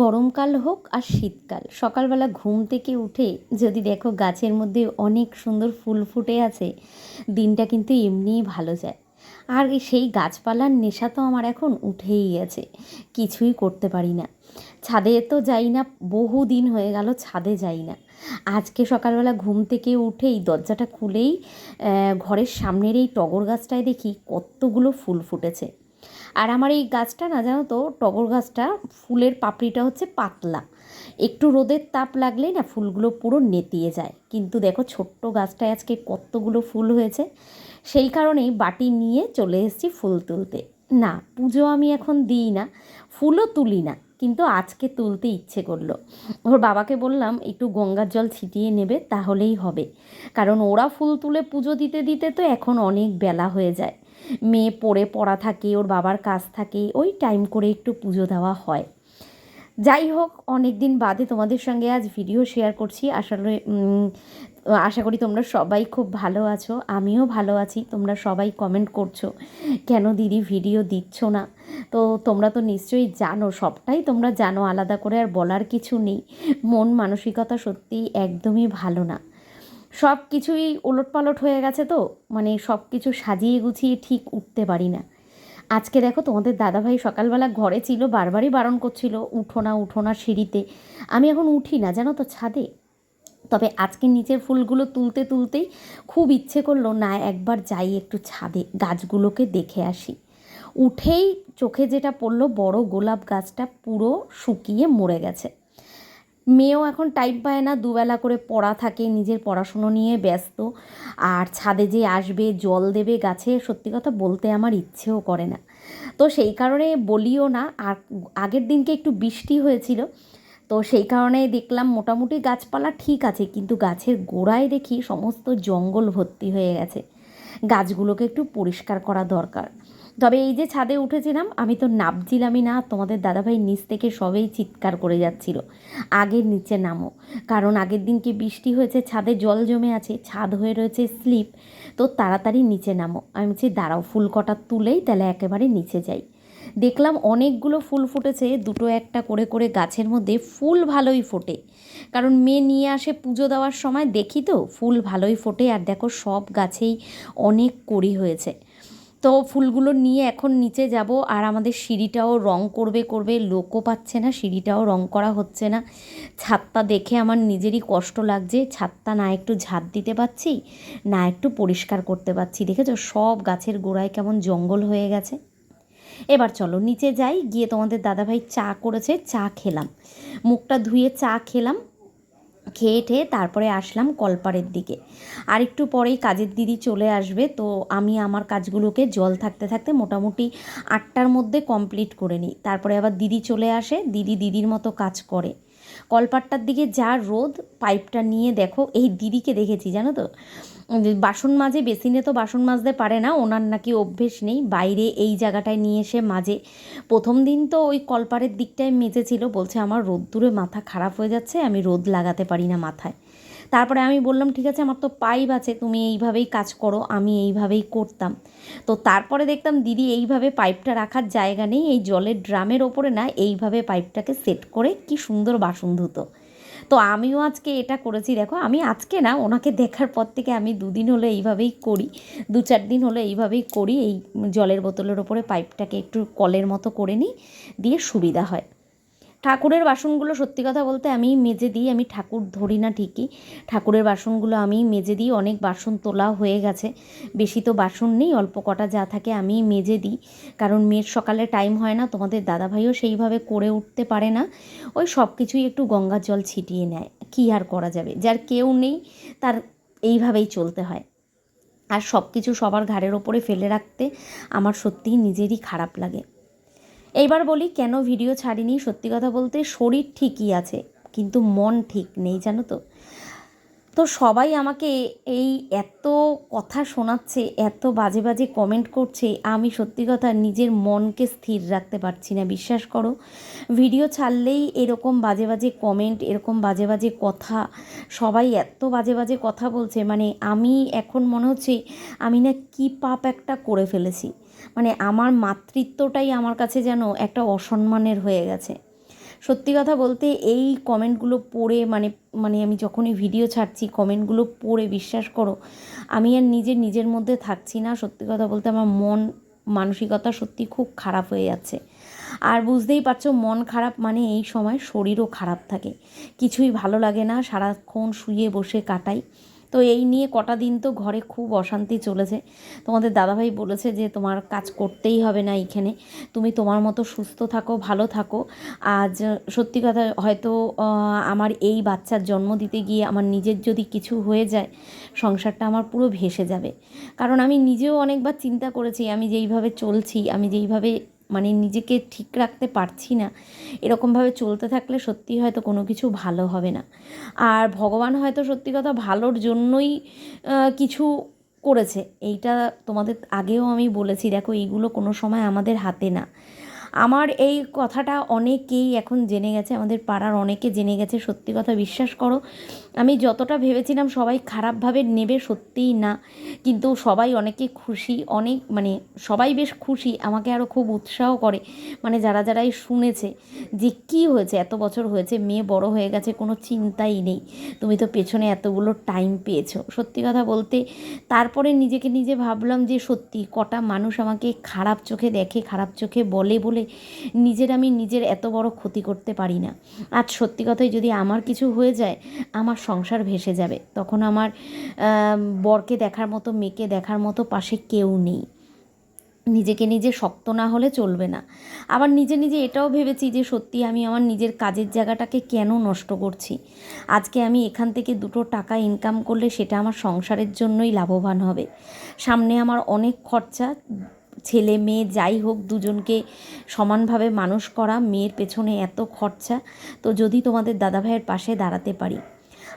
গরমকাল হোক আর শীতকাল, সকালবেলা ঘুম থেকে উঠে যদি দেখো গাছের মধ্যে অনেক সুন্দর ফুল ফুটে আছে, দিনটা কিন্তু এমনিই ভালো যায়। আর সেই গাছপালার নেশা তো আমার এখন উঠেই গেছে, কিছুই করতে পারি না। ছাদে তো যাই না, বহু দিন হয়ে গেল ছাদে যাই না। আজকে সকালবেলা ঘুম থেকে উঠেই দরজাটা খুলেই ঘরের সামনের এই টগর গাছটায় দেখি কতগুলো ফুল ফুটেছে। আর আমার এই গাছটা না জানো তো, টগর গাছটা, ফুলের পাপড়িটা হচ্ছে পাতলা। একটু রোদের তাপ লাগলেই না ফুলগুলো পুরো নেতিয়ে যায়। কিন্তু দেখো ছোট্ট গাছটায় আজকে কতগুলো ফুল হয়েছে। সেই কারণেই বাটি নিয়ে চলে এসেছি ফুল তুলতে। না, পুজো আমি এখন দিই না, ফুলও তুলি না, কিন্তু আজকে তুলতে ইচ্ছে করল। ওর বাবাকে বললাম, একটু গঙ্গার জল ছিটিয়ে নেবে, তাহলেই হবে। কারণ ওরা ফুল তুলে পুজো দিতে দিতে তো এখন অনেক বেলা হয়ে যায়। মেয়ে পড়ে পড়া থাকে, ওর বাবার কাজ থাকে, ওই টাইম করে একটু পুজো দেওয়া হয়। যাই হোক অনেক দিন বাদে তোমাদের সঙ্গে আজ ভিডিও শেয়ার করছি। আসলে আশা করি তোমরা সবাই খুব ভালো আছো, আমিও ভালো আছি, তোমরা সবাই কমেন্ট করছ, কেন দিদি ভিডিও দিচ্ছ না? তো তোমরা তো নিশ্চয়ই জানো, সবটাই তোমরা জানো, আলাদা করে আর বলার কিছু নেই। মন মানসিকতা সত্যিই একদমই ভালো না। সব কিছুই ওলটপালট হয়ে গেছে তো মানে সব কিছু সাজিয়ে গুছিয়ে ঠিক উঠতে পারি না। আজকে দেখো তোমাদের দাদাভাই সকালবেলা ঘরে ছিল, বারবারই বারণ করছিল, উঠো না উঠো না সিঁড়িতে। আমি এখন উঠি না, জানো তো ছাদে। তবে আজকে নিচের ফুলগুলো তুলতে তুলতেই খুব ইচ্ছে করল না একবার যাই একটু ছাদে, গাছগুলোকে দেখে আসি। উঠেই চোখে যেটা পড়ল বড় গোলাপ গাছটা পুরো শুকিয়ে মরে গেছে। মেয়েও এখন টাইম পায় না, দুবেলা করে পড়া থাকে, নিজের পড়াশুনো নিয়ে ব্যস্ত। আর ছাদে যে আসবে, জল দেবে গাছে, সত্যি কথা বলতে আমার ইচ্ছেও করে না। তো সেই কারণে বলিও না, আর আগের দিনকে একটু বৃষ্টি হয়েছিল, তো সেই কারণে দেখলাম মোটামুটি গাছপালা ঠিক আছে, কিন্তু গাছের গোড়ায় দেখি সমস্ত জঙ্গল ভর্তি হয়ে গেছে। গাছগুলোকে একটু পরিষ্কার করা দরকার। তবে এই যে ছাদে উঠেছিলাম, আমি তো নামছিলামই না। তোমাদের দাদাভাই নিচ থেকে সবেই চিৎকার করে যাচ্ছিল। আগের নিচে নামো। কারণ আগের দিনকে বৃষ্টি হয়েছে, ছাদে জল জমে আছে, ছাদ হয়ে রয়েছে স্লিপ, তো তাড়াতাড়ি নিচে নামো। আমি বলছি, দাঁড়াও, ফুল কটা তুলেই তাহলে একেবারে নিচে যাই। দেখলাম অনেকগুলো ফুল ফুটেছে, দুটো একটা করে করে গাছের মধ্যে ফুল ভালোই ফোটে। কারণ মেয়ে নিয়ে আসে পুজো দেওয়ার সময়, দেখি তো, ফুল ভালোই ফোটে। আর দেখো, সব গাছেই অনেক কড়ি হয়েছে। তো ফুলগুলো নিয়ে এখন নিচে যাব আর আমাদের সিঁড়িটাও রং করবে করবে, লোকও পাচ্ছে না, সিঁড়িটাও রং করা হচ্ছে না। ছাদটা দেখে আমার নিজেরই কষ্ট লাগছে, ছাদটা না একটু ঝাঁট দিতে পারছি, না একটু পরিষ্কার করতে পারছি। দেখেছ? সব গাছের গোড়ায় কেমন জঙ্গল হয়ে গেছে। এবার চলো, নিচে যাই, গিয়ে তোমাদের দাদাভাই চা করেছে, চা খেলাম। মুখটা ধুয়ে চা খেলাম। খেয়ে ঠেয়ে তারপরে আসলাম কলপারের দিকে। আর একটু পরেই কাজের দিদি চলে আসবে, তো আমি আমার কাজগুলোকে জল থাকতে থাকতে মোটামুটি আটটার মধ্যে কমপ্লিট করে নিই। তারপরে আবার দিদি চলে আসে, দিদি দিদির মতো কাজ করে। কলপাটটার দিকে যা রোদ, পাইপটা নিয়ে দেখো, এই দিদিকে দেখেছি, জানো তো? বাসন মাজে বেসিনে তো বাসন মাজতে পারে না, ওনার নাকি অভ্যেস নেই। বাইরে এই জায়গাটায় নিয়ে এসে মাজে। প্রথম দিন তো ওই কলপারের দিকটায় মেজেছিল, বলছে আমার রোদ্দুরে মাথা খারাপ হয়ে যাচ্ছে, আমি রোদ লাগাতে পারি না মাথায়। তারপরে আমি বললাম, ঠিক আছে, আমার তো পাইপ আছে, তুমি এইভাবেই কাজ করো, আমি এইভাবেই করতাম। তো তারপরে দেখতাম, দিদি, এইভাবে পাইপটা রাখার জায়গা নেই, এই জলের ড্রামের ওপরে না, এইভাবে পাইপটাকে সেট করে কি সুন্দর বাসন ধুতো। তো আমিও আজকে এটা করেছি, দেখো, আমি আজকে না, ওনাকে দেখার পর থেকে আমি দুদিন হলো এইভাবেই করি, দু চার দিন হলো এইভাবেই করি, এই জলের বোতলের ওপরে পাইপটাকে একটু কলের মতো করে নিই, দিয়ে সুবিধা হয়। ঠাকুরের বাসনগুলো সত্যি কথা বলতে আমি মেজে দিই, আমি ঠাকুর ধরি না ঠিকই। ঠাকুরের বাসনগুলো আমি মেজে দিই, অনেক বাসন তোলা হয়ে গেছে। বেশি তো বাসন নেই, অল্প কটা যা থাকে আমি মেজে দিই। কারণ মেয়ের সকালে টাইম হয় না, তোমাদের দাদাভাইও সেইভাবে করে উঠতে পারে না। ওই সব কিছুই একটু গঙ্গার জল ছিটিয়ে নেয়, কী আর করা যাবে? যার কেউ নেই, তার এইভাবেই চলতে হয়। আর সব কিছু সবার ঘাড়ের ওপরে ফেলে রাখতে আমার সত্যিই নিজেরই খারাপ লাগে। এইবার বলি কেন ভিডিও ছাড়িনি? সত্যি কথা বলতে শরীর ঠিকই আছে, কিন্তু মন ঠিক নেই, জানো তো? তো সবাই আমাকে এই এত কথা শোনাচ্ছে, এত বাজে বাজে কমেন্ট করছে, আমি সত্যি কথা নিজের মনকে স্থির রাখতে পারছি না, বিশ্বাস করো। ভিডিও ছাড়লেই এরকম বাজে বাজে কমেন্ট এরকম বাজে বাজে কথা, সবাই এত বাজে বাজে কথা বলছে মানে আমি এখন মনে হচ্ছে আমি না কী পাপ একটা করে ফেলেছি। মানে আমার মাতৃত্বটাই আমার কাছে যেন একটা অসম্মানের হয়ে গেছে। সত্যি কথা বলতে এই কমেন্টগুলো পড়ে মানে মানে আমি যখনই ভিডিও ছাড়ছি, কমেন্টগুলো পড়ে বিশ্বাস করো, আমি আর নিজের নিজের মধ্যে থাকছি না। সত্যি কথা বলতে আমার মন মানসিকতা সত্যি খুব খারাপ হয়ে যাচ্ছে। আর বুঝতেই পারছ, মন খারাপ মানে এই সময় শরীরও খারাপ থাকে। কিছুই ভালো লাগে না, সারাক্ষণ শুয়ে বসে কাটাই। তো এই নিয়ে কটা দিন তো ঘরে খুব অশান্তি চলেছে। তোমাদের দাদাভাই বলেছে যে, তোমার কাজ করতেই হবে না এইখানে তুমি তোমার মতো সুস্থ থাকো, ভালো থাকো। আজ সত্যি কথা হয়তো আমার এই বাচ্চার জন্ম দিতে গিয়ে আমার নিজের যদি কিছু হয়ে যায়, সংসারটা আমার পুরো ভেসে যাবে। কারণ আমি নিজেও অনেকবার চিন্তা করেছি, আমি যেইভাবে চলছি, আমি যেইভাবে মানে নিজেকে ঠিক রাখতে পারছি না। এরকমভাবে চলতে থাকলে সত্যি হয়তো কোনো কিছু ভালো হবে না। আর ভগবান হয়তো সত্যি কথা ভালোর জন্যই কিছু করেছে। এইটা তোমাদের আগেও আমি বলেছি, দেখো এইগুলো কোনো সময় আমাদের হাতে না। আমার এই কথাটা অনেকেই এখন জেনে গেছে, আমাদের পাড়ার অনেকে জেনে গেছে। সত্যি কথা বিশ্বাস করো, আমি যতটা ভেবেছিলাম সবাই খারাপভাবে নেবে সত্যিই না, কিন্তু সবাই অনেকে খুশি, অনেক মানে সবাই বেশ খুশি, আমাকে আরও খুব উৎসাহ করে। মানে যারা যারাই শুনেছে যে কী হয়েছে, এত বছর হয়েছে, মেয়ে বড় হয়ে গেছে, কোনো চিন্তাই নেই। তুমি তো পেছনে এতগুলো টাইম পেয়েছ। সত্যি কথা বলতে, তারপরে নিজেকে নিজে ভাবলাম যে সত্যি কটা মানুষ আমাকে খারাপ চোখে দেখে, খারাপ চোখে বলে বলে নিজের আমি নিজের এত বড় ক্ষতি করতে পারি না। আজ সত্যি কথাই যদি আমার কিছু হয়ে যায়, আমার সংসার ভেসে যাবে। তখন আমার বরকে দেখার মতো, মেয়েকে দেখার মতো পাশে কেউ নেই। নিজেকে নিজে শক্ত না হলে চলবে না। আবার নিজে নিজে এটাও ভেবেছি যে সত্যি আমি আমার নিজের কাজের জায়গাটাকে কেন নষ্ট করছি? আজকে আমি এখান থেকে দুটো টাকা ইনকাম করলে সেটা আমার সংসারের জন্যই লাভবান হবে। সামনে আমার অনেক খরচা ছেলে মেয়ে যাই হোক, দুজনকে সমানভাবে মানুষ করা, মেয়ের পেছনে এত খরচা, তো যদি তোমাদের দাদাভাইয়ের পাশে দাঁড়াতে পারি।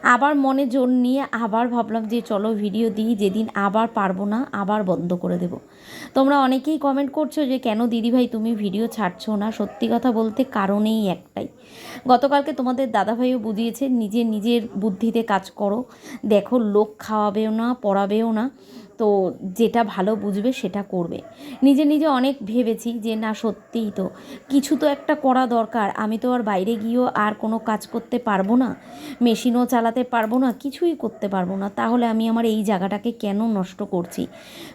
আবার মনে জোর নিয়ে আবার ভাবলাম যে চলো ভিডিও দিই, যেদিন আবার পারব না, আবার বন্ধ করে দেব। তোমরা অনেকেই কমেন্ট করছ যে, কেন দিদিভাই তুমি ভিডিও ছাড়ছো না? সত্যি কথা বলতে কারণেই একটাই। গতকালকে তোমাদের দাদাভাইও বুঝিয়েছে, নিজে নিজের বুদ্ধিতে কাজ করো। দেখো, লোক খাওয়াবেও না, পড়াবেও না। তো যেটা ভালো বুঝবে সেটা করবে। নিজে নিজে অনেক ভেবেছি যে, না, সত্যিই তো। কিছু তো একটা করা দরকার। আমি তো আর বাইরে গিয়েও আর কোনো কাজ করতে পারব না। মেশিনও চালাতে পারব না। কিছুই করতে পারব না। তাহলে আমি আমার এই জায়গাটাকে কেন নষ্ট করছি?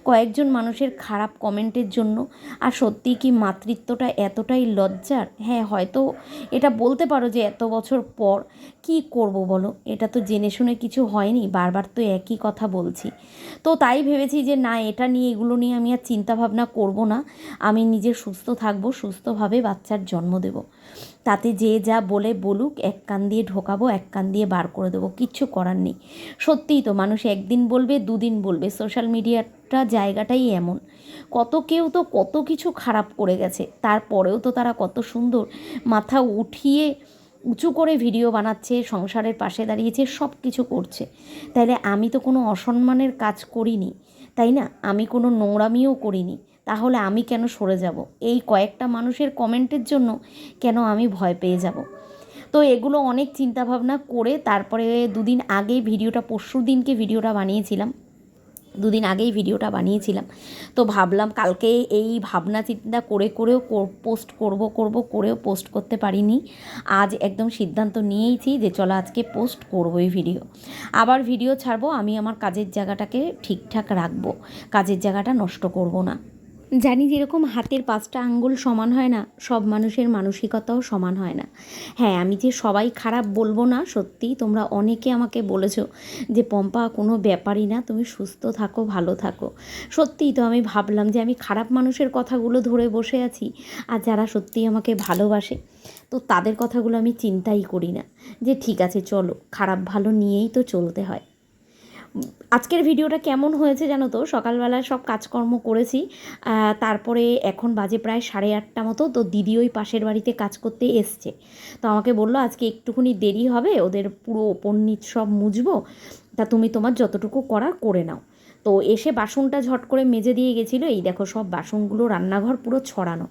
কয়েকজন মানুষের খারাপ কমেন্টের জন্য, আর সত্যিই কি মাতৃত্বটা এতটাই লজ্জার? হ্যাঁ হয়তো এটা বলতে পারো যে, এত বছর পর কি করব বলো? এটা তো জেনে শুনে কিছু হয়নি, বারবার তো একই কথা বলছি। তো তাই ভেবেছি যে না, এটা নিয়ে এগুলো নিয়ে আমি আর চিন্তাভাবনা করব না। আমি নিজে সুস্থ থাকব, সুস্থভাবে বাচ্চার জন্ম দেব। তাতে যে যা বলে বলুক, এক কান দিয়ে ঢোকাবো, এক কান দিয়ে বার করে দেবো, কিচ্ছু করার নেই। সত্যিই তো মানুষ একদিন বলবে, দুদিন বলবে, সোশ্যাল মিডিয়াটা জায়গাটাই এমন। কত কেউ তো কত কিছু খারাপ করে গেছে, তারপরেও তো তারা কত সুন্দর মাথা উঠিয়ে উঁচু করে ভিডিও বানাচ্ছে, সংসারের পাশে দাঁড়িয়েছে সব কিছু করছে। তাইলে আমি তো কোনো অসম্মানের কাজ করিনি, তাই না? আমি কোনো নোংরামিও করিনি, তাহলে আমি কেন সরে যাব? এই কয়েকটা মানুষের কমেন্টের জন্য কেন আমি ভয় পেয়ে যাব? তো এগুলো অনেক চিন্তাভাবনা করে তারপরে দুদিন আগে ভিডিওটা পরশু দিনকে ভিডিওটা বানিয়েছিলাম। দুদিন আগেই ভিডিওটা বানিয়েছিলাম। তো ভাবলাম কালকে এই ভাবনা চিন্তা করে, করেও পোস্ট করব করব, করেও পোস্ট করতে পারিনি। আজ একদম সিদ্ধান্ত নিয়েইছি যে চলো আজকে পোস্ট করব এই ভিডিও আবার ভিডিও ছাড়বো, আমি আমার কাজের জায়গাটাকে ঠিকঠাক রাখব। কাজের জায়গাটা নষ্ট করব না। জানি যেরকম হাতের পাঁচটা আঙ্গুল সমান হয় না, সব মানুষের মানসিকতাও সমান হয় না। হ্যাঁ আমি যে সবাই খারাপ বলব না সত্যিই তোমরা অনেকে আমাকে বলেছ যে, পম্পা, কোনো ব্যাপারই না, তুমি সুস্থ থাকো, ভালো থাকো। সত্যিই তো আমি ভাবলাম যে, আমি খারাপ মানুষের কথাগুলো ধরে বসে আছি, আর যারা সত্যিই আমাকে ভালোবাসে, তো তাদের কথাগুলো আমি চিন্তাই করি না। যে, ঠিক আছে, চলো, খারাপ ভালো নিয়েই তো চলতে হয়। আজকের ভিডিওটা কেমন হয়েছে জানো তো? সকালবেলায় সব কাজকর্ম করেছি। তারপরে এখন বাজে প্রায় সাড়ে আটটা মতো, তো দিদি ওই পাশের বাড়িতে কাজ করতে এসছে। তো আমাকে বলল, আজকে একটুখানি দেরি হবে, ওদের পুরো নিচ সব মুছবো। তা তুমি তোমার যতটুকু করার করে নাও। তো এসে বাসনটা ঝট করে মেজে দিয়ে গেছিল। এই দেখো সব বাসনগুলো রান্নাঘর পুরো ছড়ানো।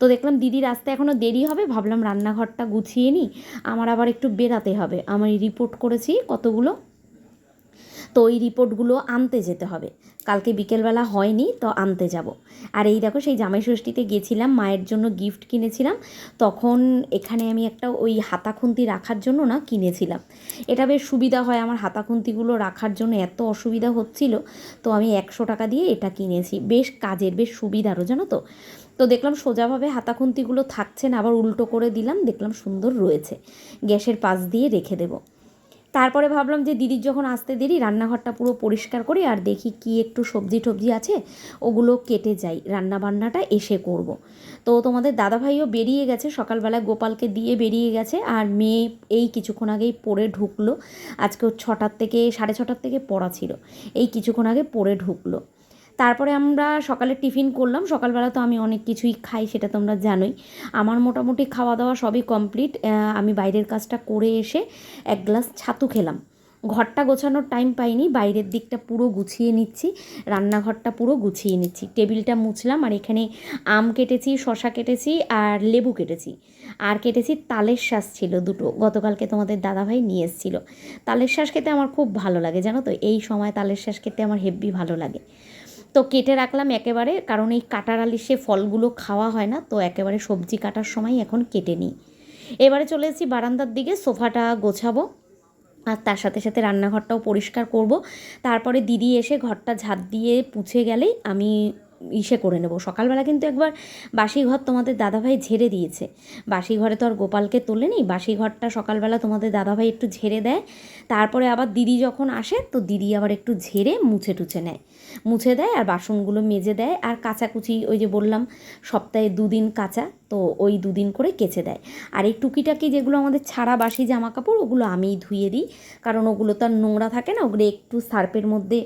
তো দেখলাম দিদির আসতে এখনও দেরি হবে, ভাবলাম রান্নাঘরটা গুছিয়ে নিই। আমার আবার একটু বেরাতে হবে। আমি রিপোর্ট করেছি কতগুলো? তো ওই রিপোর্টগুলো আনতে যেতে হবে। কালকে বিকেলবেলা হয়নি, তো আনতে যাব। আর এই দেখো, সেই জামাই ষষ্ঠীতে গেছিলাম মায়ের জন্য গিফট কিনেছিলাম। তখন এখানে আমি একটা ওই হাতা খুন্তি রাখার জন্য না কিনেছিলাম। এটা বেশ সুবিধা হয় আমার হাতা খুন্তিগুলো রাখার জন্য, এত অসুবিধা হচ্ছিল। তো আমি একশো টাকা দিয়ে এটা কিনেছি। বেশ কাজের, বেশ সুবিধারও, জানো তো? তো দেখলাম সোজাভাবে হাতা খুন্তিগুলো থাকছে না, আবার উল্টো করে দিলাম, দেখলাম সুন্দর রয়েছে। গ্যাসের পাশ দিয়ে রেখে দেবো। তারপরে ভাবলাম যে দিদির যখন আসতে দেরি, রান্নাঘরটা পুরো পরিষ্কার করি আর দেখি কি একটু সবজি টবজি আছে, ওগুলো কেটে যাই রান্না বান্নাটা এসে করব। তো তোমাদের দাদাভাইও বেরিয়ে গেছে, সকালবেলায় গোপালকে দিয়ে বেরিয়ে গেছে আর মেয়ে এই কিছুক্ষণ আগেই পড়ে ঢুকলো আজকে ছটার থেকে, সাড়ে ছটার থেকে পড়া ছিল, এই কিছুক্ষণ আগে পড়ে ঢুকলো তারপরে আমরা সকালে টিফিন করলাম। সকালবেলা তো আমি অনেক কিছুই খাই, সেটা তোমরা জানোই। আমার মোটামুটি খাওয়া দাওয়া সবই কমপ্লিট। আমি বাইরের কাজটা করে এসে এক গ্লাস ছাতু খেলাম। ঘরটা গোছানোর টাইম পাইনি, বাইরের দিকটা পুরো গুছিয়ে নিচ্ছি, রান্নাঘরটা পুরো গুছিয়ে নিচ্ছি। টেবিলটা মুছলাম আর এখানে আম কেটেছি শশা কেটেছি আর লেবু কেটেছি। আর কেটেছি তালের শ্বাস ছিল দুটো, গতকালকে তোমাদের দাদাভাই নিয়ে এসেছিল। তালের শ্বাস খেতে আমার খুব ভালো লাগে, জানো তো? এই সময় তালের শ্বাস খেতে আমার হেব্বি ভালো লাগে। তো কেটে রাখলাম একেবারে, কারণ এই কাটার আলিশে ফলগুলো খাওয়া হয় না, তো একেবারে সবজি কাটার সময় এখন কেটে নিই। এবারে চলে এসেছি বারান্দার দিকে, সোফাটা গোছাবো, আর তার সাথে সাথে রান্নাঘরটাও পরিষ্কার করব। তারপরে দিদি এসে ঘরটা ঝাঁপ দিয়ে পুছে গেলেই আমি ইসে করে নেব। সকালবেলা কিন্তু একবার বাসি ঘর তোমাদের দাদাভাই ঝেড়ে দিয়েছে। বাসি ঘরে তো আর গোপালকে তোলে তোলেনি বাসি ঘরটা সকালবেলা তোমাদের দাদাভাই একটু ঝেড়ে দেয়। তারপরে আবার দিদি যখন আসে, তো দিদি আবার একটু ঝেড়ে মুছে টুছে নেয়। মুছে দেয় আর বাসনগুলো মেজে দেয় আর কাচাকুচি ওই যে বললাম, সপ্তাহে দুদিন কাঁচা, তো ওই দুদিন করে কেচে দেয়। আর এই টুকিটাকি যেগুলো আমাদের ছাড়া বাসি জামা কাপড় ওগুলো আমিই ধুয়ে দিই। কারণ ওগুলো তো আর নোংরা থাকে না, ওগুলো একটু সার্পের মধ্যে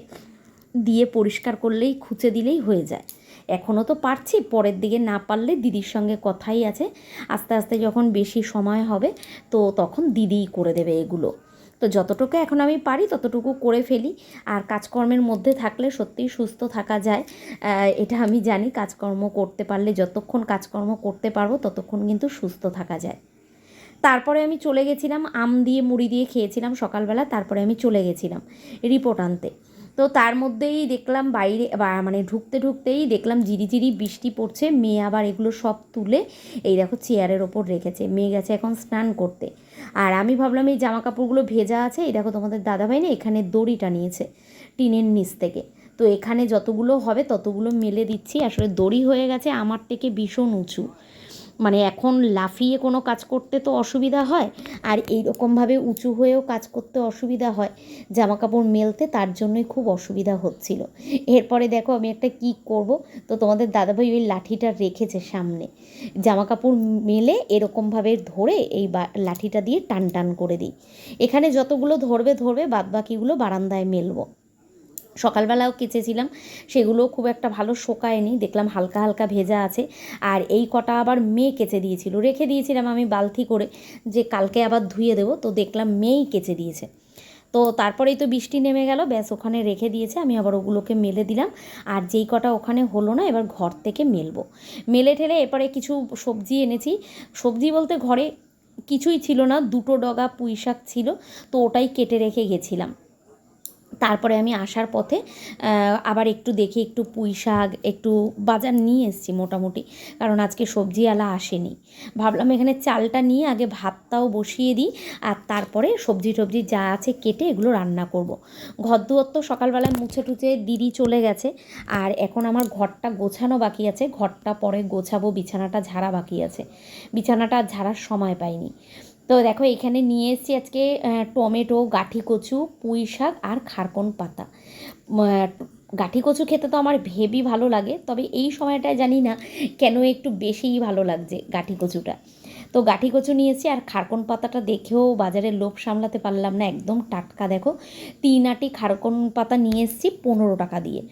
দিয়ে পরিষ্কার করলেই, খুঁচে দিলেই হয়ে যায়। এখনও তো পারছি, পরের দিকে না পারলে দিদির সঙ্গে কথাই আছে। আস্তে আস্তে যখন বেশি সময় হবে, তো তখন দিদিই করে দেবে এগুলো। তো যতটুকু এখন আমি পারি, ততটুকু করে ফেলি। আর কাজকর্মের মধ্যে থাকলে সত্যিই সুস্থ থাকা যায়। এটা আমি জানি, কাজকর্ম করতে পারলে, যতক্ষণ কাজকর্ম করতে পারব, ততক্ষণ কিন্তু সুস্থ থাকা যায়। তারপরে আমি চলে গেছিলাম, আম দিয়ে মুড়ি দিয়ে খেয়েছিলাম সকালবেলা, তারপরে আমি চলে গেছিলাম রিপোর্ট আনতে। তো তার মধ্যেই দেখলাম বাইরে মানে ঢুকতে ঢুকতেই দেখলাম জিরিজিরি বৃষ্টি পড়ছে। মেয়ে আবার এগুলো সব তুলে এই দেখো চেয়ারের ওপর রেখেছে। মেয়ে গেছে এখন স্নান করতে। আর আমি ভাবলাম এই জামা কাপড়গুলো ভেজা আছে, এই দেখো তোমাদের দাদাভাই না এখানে দড়িটা নিয়েছে টিনের নিচ থেকে। তো এখানে যতগুলো হবে ততগুলো মেলে দিচ্ছি। আসলে দড়ি হয়ে গেছে, আমার থেকে ভীষণ উঁচু। মানে এখন লাফিয়ে কোনো কাজ করতে তো অসুবিধা হয়, আর এই রকমভাবে উঁচু হয়েও কাজ করতে অসুবিধা হয়। জামা কাপড় মেলতে তার জন্যই খুব অসুবিধা হচ্ছিল। এরপরে দেখো আমি একটা কি করব? তো তোমাদের দাদাভাই ওই লাঠিটা রেখেছে সামনে। জামা কাপড় মেলে এরকমভাবে ধরে এই লাঠিটা দিয়ে টান টান করে দিই। এখানে যতগুলো ধরবে ধরবে বাদবাকিগুলো বারান্দায় মেলবো। সকালবেলাও কেচেছিলাম, সেগুলো খুব একটা ভালো শোকায়নি, দেখলাম হালকা হালকা ভেজা আছে, আর এই কটা আবার মেয়ে কেচে দিয়েছিল, রেখে দিয়েছিলাম আমি বালতি করে, যে কালকে আবার ধুয়ে দেবো, তো দেখলাম মেয়েই কেচে দিয়েছে। তো তারপরেই তো বৃষ্টি নেমে গেল, ব্যাস ওখানে রেখে দিয়েছে, আমি আবার ওগুলোকে মেলে দিলাম, আর যেই কটা ওখানে হলো না, এবার ঘর থেকে মেলবো। মেলে ঠেলে এরপরে কিছু সবজি এনেছি, সবজি বলতে ঘরে কিছুই ছিল না, দুটো ডগা পুঁই শাক ছিল, তো ওটাই কেটে রেখে গেছিলাম। তারপরে আমি আসার পথে আবার একটু দেখি, একটু পুঁই শাক, একটু বাজার নিয়ে এসেছি মোটামুটি, কারণ আজকে সবজিওয়ালা আসেনি। ভাবলাম এখানে চালটা নিয়ে আগে ভাতটাও বসিয়ে দিই, আর তারপরে সবজি টবজি যা আছে কেটে এগুলো রান্না করব। ঘর দুয়ার তো সকালবেলায় মুছে টুছে দিদি চলে গেছে, আর এখন আমার ঘরটা গোছানো বাকি আছে, ঘরটা পরে গোছাবো, বিছানাটা ঝাড়া বাকি আছে। বিছানাটা ঝাড়ার সময় পাইনি। তো দেখো, এখানে নিয়ে এসেছি আজকে টমেটো, গাঠি কচু, পুঁই শাক আর খারকন পাতা। গাঠি কচু খেতে তো আমার ভেবি ভালো লাগে, তবে এই সময়টায় জানি না কেন একটু বেশিই ভালো লাগছে গাঠি কচুটা। তো গাঠি কচু নিয়েছি আর খারকন পাতাটা দেখেও বাজারে লোভ সামলাতে পারলাম না, একদম টাটকা। দেখো, তিন আটি খারকন পাতা নিয়ে এসেছি পনেরো টাকা দিয়ে।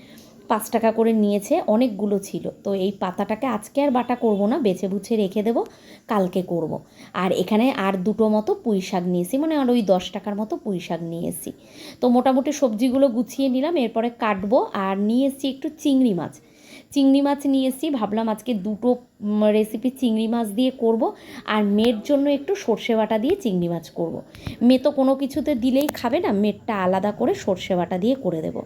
পাঁচ টাকা করে নিয়েছে, অনেকগুলো ছিল তো এই পাতাটাকে আজকে আর বাটা করব না, বেছে বুছে রেখে দেবো, কালকে করব। আর এখানে আর দুটো মতো পুঁই শাক নিয়েছি মানে আর ওই দশ টাকার মতো পুঁই শাক নিয়ে এসেছি তো মোটামুটি সবজিগুলো গুছিয়ে নিলাম, এরপরে কাটবো, আর নিয়ে এসেছি একটু চিংড়ি মাছ চিংড়ি মাছ নিয়ে এসেছি, ভাবলাম আজকে দুটো রেসিপি চিংড়ি মাছ দিয়ে করব, আর মেয়ের জন্য একটু সর্ষে বাটা দিয়ে চিংড়ি মাছ করব। মেয়ে তো কোনো কিছুতে দিলেই খাবে না, মেয়েরটা আলাদা করে সর্ষে বাটা দিয়ে করে দেবো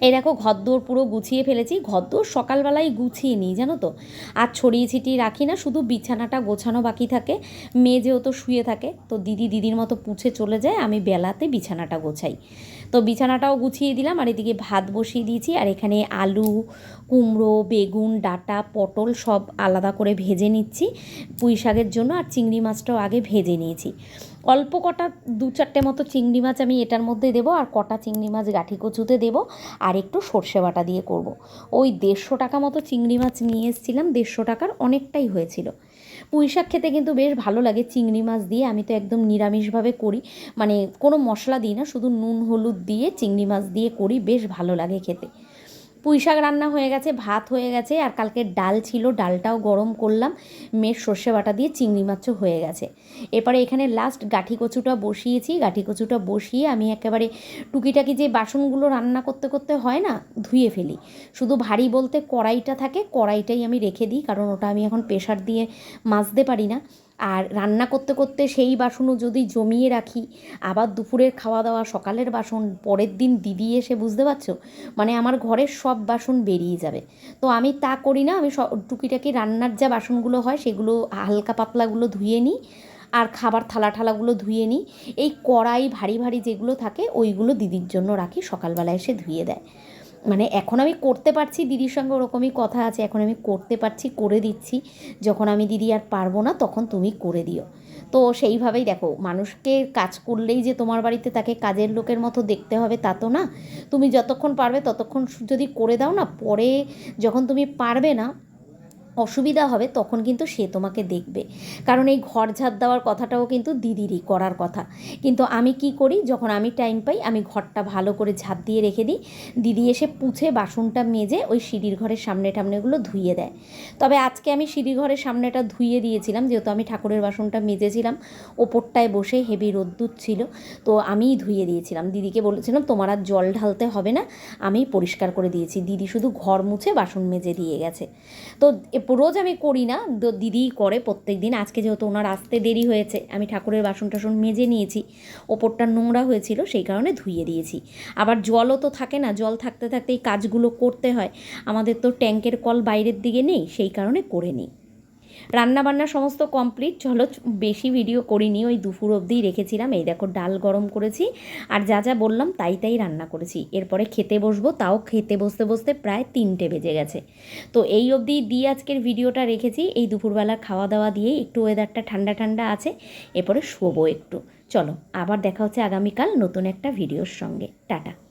এই দেখো, ঘরদোর পুরো গুছিয়ে ফেলেছি। ঘরদোর সকালবেলায় গুছিয়ে নিই, জানো তো? আর ছড়িয়ে ছিটিয়ে রাখি না, শুধু বিছানাটা গোছানো বাকি থাকে। মেয়ে যেহেতু শুয়ে থাকে, তো দিদি দিদির মতো পুছে চলে যায়, আমি বেলাতে বিছানাটা গোছাই। তো বিছানাটাও গুছিয়ে দিলাম, আর এদিকে ভাত বসিয়ে দিয়েছি, আর এখানে আলু, কুমড়ো, বেগুন, ডাটা, পটল সব আলাদা করে ভেজে নিচ্ছি, পুঁই শাকের জন্য, আর চিংড়ি মাছটাও আগে ভেজে নিয়েছি। অল্প কটা দু চারটে মতো চিংড়ি মাছ আমি এটার মধ্যে দেবো, আর কটা চিংড়ি মাছ গাঠি কচুতে দেবো, আর একটু সর্ষে বাটা দিয়ে করব। ওই দেড়শো টাকা মতো চিংড়ি মাছ নিয়ে এসেছিলাম, দেড়শো টাকার অনেকটাই হয়েছিল। পুঁই শাক খেতে কিন্তু বেশ ভালো লাগে, চিংড়ি মাছ দিয়ে আমি তো একদম নিরামিষভাবে করি। মানে কোনো মশলা দিই না, শুধু নুন, হলুদ দিয়ে চিংড়ি মাছ দিয়ে করি, বেশ ভালো লাগে খেতে। পুঁই শাক রান্না হয়ে গেছে, ভাত হয়ে গেছে, আর কালকে ডাল ছিল, ডালটাও গরম করলাম, মেয়ের সর্ষে বাটা দিয়ে চিংড়ি মাছও হয়ে গেছে। এরপরে এখানে লাস্ট গাঠি কচুটা বসিয়েছি, গাঠি কচুটা বসিয়ে আমি একেবারে টুকিটাকি যে বাসনগুলো রান্না করতে করতে হয় না, ধুয়ে ফেলি। শুধু ভারী বলতে কড়াইটা থাকে, কড়াইটাই আমি রেখে দিই, কারণ ওটা আমি এখন প্রেশার দিয়ে মাজতে পারি না। আর রান্না করতে করতে সেই বাসনও যদি জমিয়ে রাখি, আবার দুপুরের খাওয়া দাওয়া সকালের বাসন, পরের দিন দিদি এসে বুঝতে পারছ? মানে আমার ঘরের সব বাসন বেরিয়ে যাবে। তো আমি তা করি না, আমি টুকিটাকি রান্নার যা বাসনগুলো হয়, সেগুলো হালকা পাতলাগুলো ধুয়ে নিই, আর খাবার থালা ঠালাগুলো ধুয়ে নিই। এই কড়াই ভারী ভারী যেগুলো থাকে, ওইগুলো দিদির জন্য রাখি, সকালবেলা এসে ধুয়ে দেয়। মানে এখন আমি করতে পারছি, দিদির সঙ্গে ওরকমই কথা আছে, এখন আমি করতে পারছি, করে দিচ্ছি। যখন আমি দিদি আর পারব না, তখন তুমি করে দিও। তো সেইভাবেই দেখো, মানুষকে কাজ করলেই যে তোমার বাড়িতে তাকে কাজের লোকের মতো দেখতে হবে তা তো না। তুমি যতক্ষণ পারবে, ততক্ষণ যদি করে দাও না, পরে যখন তুমি পারবে না অসুবিধা হবে, তখন কিন্তু সে তোমাকে দেখবে। কারণ এই ঘর ঝাড় দেওয়ার কথাটাও কিন্তু দিদিরই করার কথা। কিন্তু আমি কি করি, যখন আমি টাইম পাই, আমি ঘরটা ভালো করে ঝাঁপ দিয়ে রেখে দিই। দিদি এসে পুছে বাসনটা মেজে ওই সিঁড়ির ঘরের সামনে টামনেগুলো ধুয়ে দেয়। তবে আজকে আমি সিঁড়ি ঘরের সামনেটা ধুয়ে দিয়েছিলাম, যেহেতু আমি ঠাকুরের বাসনটা মেজেছিলাম। ওপরটায় বসে হেভি রোদ্দুর ছিল, তো আমিই ধুয়ে দিয়েছিলাম। দিদিকে বলেছিলাম, তোমার আর জল ঢালতে হবে না। আমি পরিষ্কার করে দিয়েছি। দিদি শুধু ঘর মুছে বাসন মেজে দিয়ে গেছে। তো রোজ আমি করি না। দিদিই করে প্রত্যেক দিন। আজকে যেহেতু ওনার আসতে দেরি হয়েছে, আমি ঠাকুরের বাসন টাসন মেজে নিয়েছি, ওপরটা নোংরা হয়েছিল, সেই কারণে ধুয়ে দিয়েছি। আবার জলও তো থাকে না, জল থাকতে থাকতে এই কাজগুলো করতে হয়। আমাদের তো ট্যাঙ্কের কল বাইরের দিকে নেই, সেই কারণে করে নিই। রান্নাবান্না সমস্ত কমপ্লিট চলো, বেশি ভিডিও করিনি, ওই দুপুর অবধিই রেখেছিলাম। এই দেখো, ডাল গরম করেছি, আর যা যা বললাম তাই তাই রান্না করেছি। এরপরে খেতে বসবো, তাও খেতে বসতে বসতে প্রায় তিনটে বেজে গেছে। তো এই অবধি দিয়ে আজকের ভিডিওটা রেখেছি। এই দুপুরবেলা খাওয়া দাওয়া দিয়ে একটু ওয়েদারটা ঠান্ডা ঠান্ডা আছে, এরপরে শোবো একটু। চলো, আবার দেখা হচ্ছে আগামীকাল নতুন একটা ভিডিওর সঙ্গে। টাটা।